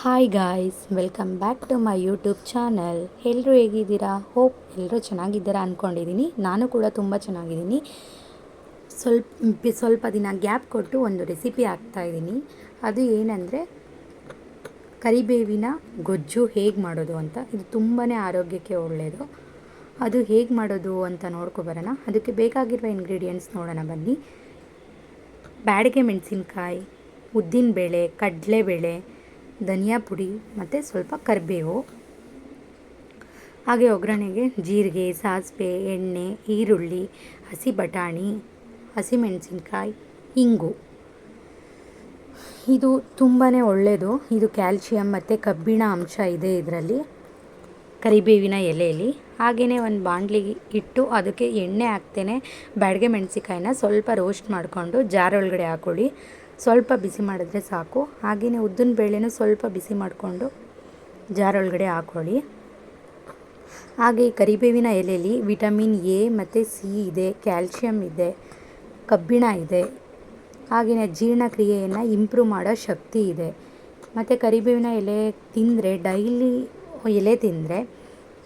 Hi guys welcome back to my YouTube channel ಎಲ್ಲರೂ ಹೇಗಿದ್ದೀರಾ? Hope ಎಲ್ಲರೂ ಚೆನ್ನಾಗಿದ್ದೀರಾ ಅಂದ್ಕೊಂಡಿದ್ದೀನಿ ನಾನು ಕೂಡ ತುಂಬ ಚೆನ್ನಾಗಿದ್ದೀನಿ. ಸ್ವಲ್ಪ ಸ್ವಲ್ಪ ದಿನ ಗ್ಯಾಪ್ ಕೊಟ್ಟು ಒಂದು ರೆಸಿಪಿ ಹಾಕ್ತಾಯಿದ್ದೀನಿ ಅದು ಏನಂದರೆ, ಕರಿಬೇವಿನ ಗೊಜ್ಜು ಹೇಗೆ ಮಾಡೋದು ಅಂತ. ಇದು ತುಂಬಾ ಆರೋಗ್ಯಕ್ಕೆ ಒಳ್ಳೆಯದು ಅದು ಹೇಗೆ ಮಾಡೋದು ಅಂತ ನೋಡ್ಕೊಬರೋಣ ಅದಕ್ಕೆ ಬೇಕಾಗಿರುವ ಇಂಗ್ರೀಡಿಯೆಂಟ್ಸ್ ನೋಡೋಣ ಬನ್ನಿ. ಬ್ಯಾಡಿಗೆ ಮೆಣಸಿನ್ಕಾಯಿ, ಉದ್ದಿನಬೇಳೆ, ಕಡಲೆಬೇಳೆ ಧನಿಯಾ ಪುಡಿ ಮತ್ತು ಸ್ವಲ್ಪ ಕರಿಬೇವು. ಹಾಗೆ ಒಗ್ಗರಣೆಗೆ ಜೀರಿಗೆ, ಸಾಸಿವೆ, ಎಣ್ಣೆ, ಈರುಳ್ಳಿ, ಹಸಿ ಬಟಾಣಿ ಹಸಿಮೆಣಸಿನ್ಕಾಯಿ ಇಂಗು. ಇದು ತುಂಬಾ ಒಳ್ಳೆಯದು ಇದು ಕ್ಯಾಲ್ಶಿಯಂ ಮತ್ತು ಕಬ್ಬಿಣ ಅಂಶ ಇದೆ ಇದರಲ್ಲಿ, ಕರಿಬೇವಿನ ಎಲೆಯಲ್ಲಿ. ಹಾಗೆಯೇ ಒಂದು ಬಾಣಲಿಗೆ ಇಟ್ಟು ಅದಕ್ಕೆ ಎಣ್ಣೆ ಹಾಕ್ತೇನೆ. ಬ್ಯಾಡಗೆ ಮೆಣಸಿಕಾಯಿನ ಸ್ವಲ್ಪ ರೋಸ್ಟ್ ಮಾಡಿಕೊಂಡು ಜಾರ್ ಒಳಗಡೆ ಹಾಕ್ಕೊಳ್ಳಿ ಸ್ವಲ್ಪ ಬಿಸಿ ಮಾಡಿದ್ರೆ ಸಾಕು. ಹಾಗೆಯೇ ಉದ್ದಿನ ಬೇಳೆನೂ ಸ್ವಲ್ಪ ಬಿಸಿ ಮಾಡಿಕೊಂಡು ಜಾರ್ ಒಳಗಡೆ ಹಾಕ್ಕೊಳ್ಳಿ ಹಾಗೆ ಕರಿಬೇವಿನ ಎಲೆಯಲ್ಲಿ ವಿಟಮಿನ್ ಎ ಮತ್ತು ಸಿ ಇದೆ ಕ್ಯಾಲ್ಶಿಯಂ ಇದೆ, ಕಬ್ಬಿಣ ಇದೆ. ಹಾಗೆಯೇ ಜೀರ್ಣಕ್ರಿಯೆಯನ್ನು ಇಂಪ್ರೂವ್ ಮಾಡೋ ಶಕ್ತಿ ಇದೆ. ಮತ್ತು ಕರಿಬೇವಿನ ಎಲೆ ತಿಂದರೆ, ಡೈಲಿ ಎಲೆ ತಿಂದರೆ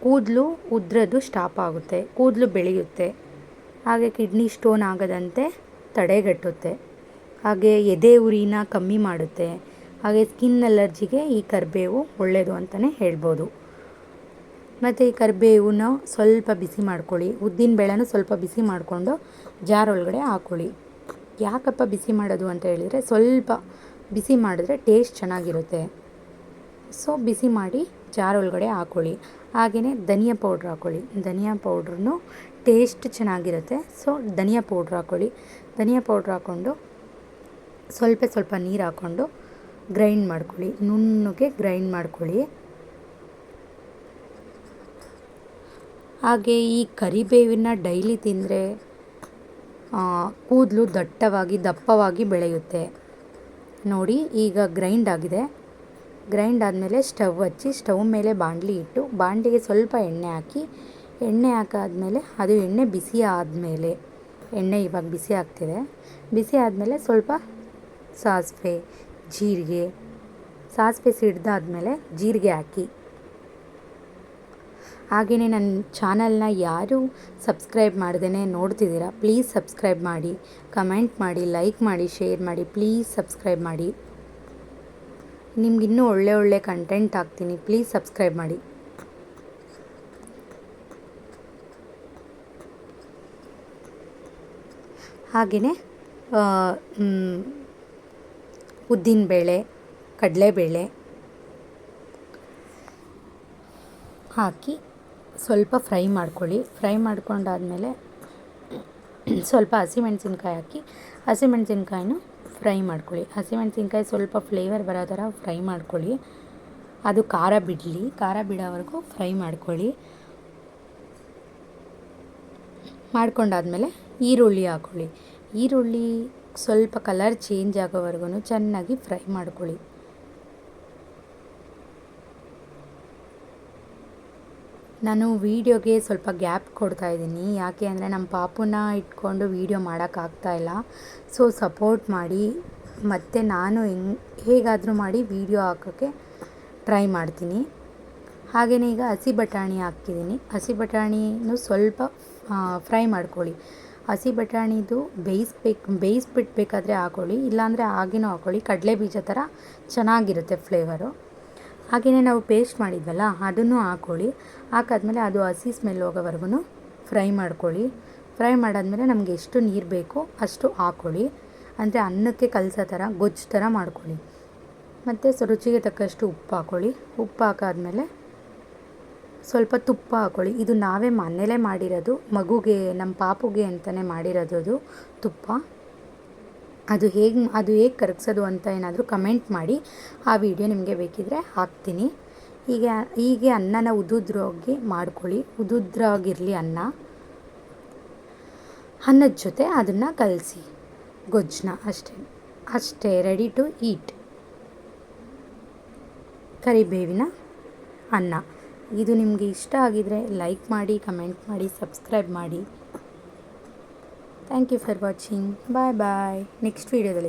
ಕೂದಲು ಉದ್ರೋದು ಸ್ಟಾಪ್ ಆಗುತ್ತೆ, ಕೂದಲು ಬೆಳೆಯುತ್ತೆ. ಹಾಗೆ ಕಿಡ್ನಿ ಸ್ಟೋನ್ ಆಗದಂತೆ ತಡೆಗಟ್ಟುತ್ತೆ. ಹಾಗೆ ಎದೆ ಉರಿನ ಕಮ್ಮಿ ಮಾಡುತ್ತೆ. ಹಾಗೆ ಸ್ಕಿನ್ ಅಲರ್ಜಿಗೆ ಈ ಕರಿಬೇವು ಒಳ್ಳೆಯದು ಅಂತಲೇ ಹೇಳ್ಬೋದು. ಮತ್ತು ಈ ಕರಿಬೇವನ್ನ ಸ್ವಲ್ಪ ಬಿಸಿ ಮಾಡ್ಕೊಳ್ಳಿ. ಉದ್ದಿನ ಬೇಳೆನೂ ಸ್ವಲ್ಪ ಬಿಸಿ ಮಾಡಿಕೊಂಡು ಜಾರ್ ಒಳಗಡೆ ಹಾಕ್ಕೊಳ್ಳಿ ಯಾಕಪ್ಪ ಬಿಸಿ ಮಾಡೋದು ಅಂತ ಹೇಳಿದರೆ ಸ್ವಲ್ಪ ಬಿಸಿ ಮಾಡಿದ್ರೆ ಟೇಸ್ಟ್ ಚೆನ್ನಾಗಿರುತ್ತೆ. ಸೊ ಬಿಸಿ ಮಾಡಿ ಜಾರ್ ಒಳಗಡೆ ಹಾಕ್ಕೊಳ್ಳಿ ಹಾಗೆಯೇ ಧನಿಯಾ ಪೌಡ್ರ್ ಹಾಕ್ಕೊಳ್ಳಿ ಧನಿಯಾ ಪೌಡ್ರೂ ಟೇಸ್ಟ್ ಚೆನ್ನಾಗಿರುತ್ತೆ. ಸೊ ಧನಿಯಾ ಪೌಡ್ರ್ ಹಾಕ್ಕೊಳ್ಳಿ ಧನಿಯಾ ಪೌಡ್ರ್ ಹಾಕ್ಕೊಂಡು ಸ್ವಲ್ಪ ಸ್ವಲ್ಪ ನೀರು ಹಾಕ್ಕೊಂಡು ಗ್ರೈಂಡ್ ಮಾಡ್ಕೊಳ್ಳಿ. ನುಣ್ಣಗೆ ಗ್ರೈಂಡ್ ಮಾಡ್ಕೊಳ್ಳಿ. ಹಾಗೆ ಈ ಕರಿಬೇವಿನ ಡೈಲಿ ತಿಂದರೆ ಕೂದಲು ದಟ್ಟವಾಗಿ, ದಪ್ಪವಾಗಿ ಬೆಳೆಯುತ್ತೆ. ನೋಡಿ, ಈಗ ಗ್ರೈಂಡ್ ಆಗಿದೆ. ಗ್ರೈಂಡ್ ಆದಮೇಲೆ ಸ್ಟವ್ ಹಚ್ಚಿ, ಸ್ಟವ್ ಮೇಲೆ ಬಾಣಲಿ ಇಟ್ಟು ಬಾಣಲಿಗೆ ಸ್ವಲ್ಪ ಎಣ್ಣೆ ಹಾಕಿ, ಎಣ್ಣೆ ಹಾಕಾದ್ಮೇಲೆ, ಅದು ಎಣ್ಣೆ ಬಿಸಿ ಆದಮೇಲೆ, ಎಣ್ಣೆ ಇವಾಗ ಬಿಸಿ ಆಗ್ತಿದೆ. ಬಿಸಿ ಆದಮೇಲೆ ಸ್ವಲ್ಪ ಸಾಸಿವೆ, ಜೀರಿಗೆ, ಸಾಸಿವೆ ಸಿಡ್ದಾದಮೇಲೆ ಜೀರಿಗೆ ಹಾಕಿ. ಹಾಗೆಯೇ ನನ್ನ ಚಾನಲ್ನ ಯಾರು ಸಬ್ಸ್ಕ್ರೈಬ್ ಮಾಡ್ದೇ ನೋಡ್ತಿದ್ದೀರಾ, ಪ್ಲೀಸ್ ಸಬ್ಸ್ಕ್ರೈಬ್ ಮಾಡಿ, ಕಮೆಂಟ್ ಮಾಡಿ, ಲೈಕ್ ಮಾಡಿ, ಶೇರ್ ಮಾಡಿ, ಪ್ಲೀಸ್ ಸಬ್ಸ್ಕ್ರೈಬ್ ಮಾಡಿ. ನಿಮ್ಗೆ ಇನ್ನೂ ಒಳ್ಳೆ ಒಳ್ಳೆ ಕಂಟೆಂಟ್ ಹಾಕ್ತೀನಿ, ಪ್ಲೀಸ್ ಸಬ್ಸ್ಕ್ರೈಬ್ ಮಾಡಿ. ಹಾಗೆಯೇ ಉದ್ದಿನಬೇಳೆ ಕಡಲೆಬೇಳೆ ಹಾಕಿ ಸ್ವಲ್ಪ ಫ್ರೈ ಮಾಡ್ಕೊಳ್ಳಿ. ಫ್ರೈ ಮಾಡ್ಕೊಂಡಾದಮೇಲೆ ಸ್ವಲ್ಪ ಹಸಿಮೆಣ್ಸಿನ್ಕಾಯಿ ಹಾಕಿ, ಹಸಿಮೆಣ್ಸಿನ್ಕಾಯಿನೂ ಫ್ರೈ ಮಾಡ್ಕೊಳ್ಳಿ. ಹಸಿಮೆಣ್ಸಿನ್ಕಾಯಿ ಸ್ವಲ್ಪ ಫ್ಲೇವರ್ ಬರೋ ಥರ ಫ್ರೈ ಮಾಡ್ಕೊಳ್ಳಿ. ಅದು ಖಾರ ಬಿಡಲಿ, ಖಾರ ಬಿಡೋವರೆಗೂ ಫ್ರೈ ಮಾಡ್ಕೊಳ್ಳಿ. ಮಾಡ್ಕೊಂಡಾದಮೇಲೆ ಈರುಳ್ಳಿ ಹಾಕ್ಕೊಳ್ಳಿ ಈರುಳ್ಳಿ ಸ್ವಲ್ಪ ಕಲರ್ ಚೇಂಜ್ ಆಗೋವರೆಗೂ ಚೆನ್ನಾಗಿ ಫ್ರೈ ಮಾಡ್ಕೊಳ್ಳಿ. ನಾನು ವೀಡಿಯೋಗೆ ಸ್ವಲ್ಪ ಗ್ಯಾಪ್ ಕೊಡ್ತಾ ಇದ್ದೀನಿ. ಯಾಕೆ ಅಂದರೆ ನಮ್ಮ ಪಾಪುನ ಇಟ್ಕೊಂಡು ವೀಡಿಯೋ ಮಾಡೋಕ್ಕಾಗ್ತಾಯಿಲ್ಲ ಸೊ ಸಪೋರ್ಟ್ ಮಾಡಿ, ಮತ್ತು ನಾನು ಹೆಂಗ್, ಹೇಗಾದರೂ ಮಾಡಿ ವೀಡಿಯೋ ಹಾಕೋಕ್ಕೆ ಟ್ರೈ ಮಾಡ್ತೀನಿ. ಹಾಗೆಯೇ ಈಗ ಹಸಿ ಬಟಾಣಿ ಹಾಕ್ತಿದ್ದೀನಿ ಹಸಿ ಬಟಾಣಿನೂ ಸ್ವಲ್ಪ ಫ್ರೈ ಮಾಡ್ಕೊಳ್ಳಿ. ಹಸಿ ಬಟಾಣಿದು ಬೇಯಿಸ್ಬೇಕು, ಬೇಯಿಸ್ಬಿಟ್ಬೇಕಾದ್ರೆ ಹಾಕೊಳ್ಳಿ, ಇಲ್ಲಾಂದರೆ ಹಾಗೇನೂ ಹಾಕೊಳ್ಳಿ. ಕಡಲೆ ಬೀಜ ಥರ ಚೆನ್ನಾಗಿರುತ್ತೆ ಫ್ಲೇವರು. ಹಾಗೆಯೇ ನಾವು ಪೇಸ್ಟ್ ಮಾಡಿದ್ವಲ್ಲ, ಅದನ್ನು ಹಾಕ್ಕೊಳ್ಳಿ ಹಾಕಾದ್ಮೇಲೆ ಅದು ಹಸಿ ಸ್ಮೆಲ್ ಹೋಗೋವರೆಗೂ ಫ್ರೈ ಮಾಡ್ಕೊಳ್ಳಿ. ಫ್ರೈ ಮಾಡಾದ್ಮೇಲೆ ನಮಗೆ ಎಷ್ಟು ನೀರು ಬೇಕೋ ಅಷ್ಟು ಹಾಕ್ಕೊಳ್ಳಿ ಅಂದರೆ ಅನ್ನಕ್ಕೆ ಕಲಸೋ ಥರ, ಗೊಜ್ಜು ಥರ ಮಾಡ್ಕೊಳ್ಳಿ. ಮತ್ತು ಸೊ ರುಚಿಗೆ ತಕ್ಕಷ್ಟು ಉಪ್ಪು ಹಾಕ್ಕೊಳ್ಳಿ ಉಪ್ಪು ಹಾಕಾದ್ಮೇಲೆ ಸ್ವಲ್ಪ ತುಪ್ಪ ಹಾಕ್ಕೊಳ್ಳಿ ಇದು ನಾವೇ ಮನೇಲೇ ಮಾಡಿರೋದು, ಮಗುಗೆ, ನಮ್ಮ ಪಾಪುಗೆ ಅಂತಲೇ ಮಾಡಿರೋದು ಅದು ತುಪ್ಪ. ಅದು ಹೇಗೆ ಅದು ಹೇಗೆ ಕರಗಿಸೋದು ಅಂತ ಏನಾದರೂ ಕಮೆಂಟ್ ಮಾಡಿ. ಆ ವಿಡಿಯೋ ನಿಮಗೆ ಬೇಕಿದ್ರೆ ಹಾಕ್ತೀನಿ. ಹೀಗೆ ಹೀಗೆ ಅನ್ನನ ಉದುದ್ರಾಗಿ ಮಾಡ್ಕೊಳ್ಳಿ. ಉದುದ್ರಾಗಿರಲಿ ಅನ್ನ. ಅನ್ನದ ಜೊತೆ ಅದನ್ನು ಕಲಸಿ. ಗೊಜ್ಜನ್ನ ಅಷ್ಟೇ ಅಷ್ಟೇ ರೆಡಿ ಟು ಈಟ್ ಕರಿಬೇವಿನ ಅನ್ನ. ಇದು ನಿಮಗೆ ಇಷ್ಟ ಆಗಿದರೆ ಲೈಕ್ ಮಾಡಿ ಕಮೆಂಟ್ ಮಾಡಿ ಸಬ್ಸ್ಕ್ರೈಬ್ ಮಾಡಿ. Thank you for watching bye bye next ವೀಡಿಯೋದಲ್ಲಿ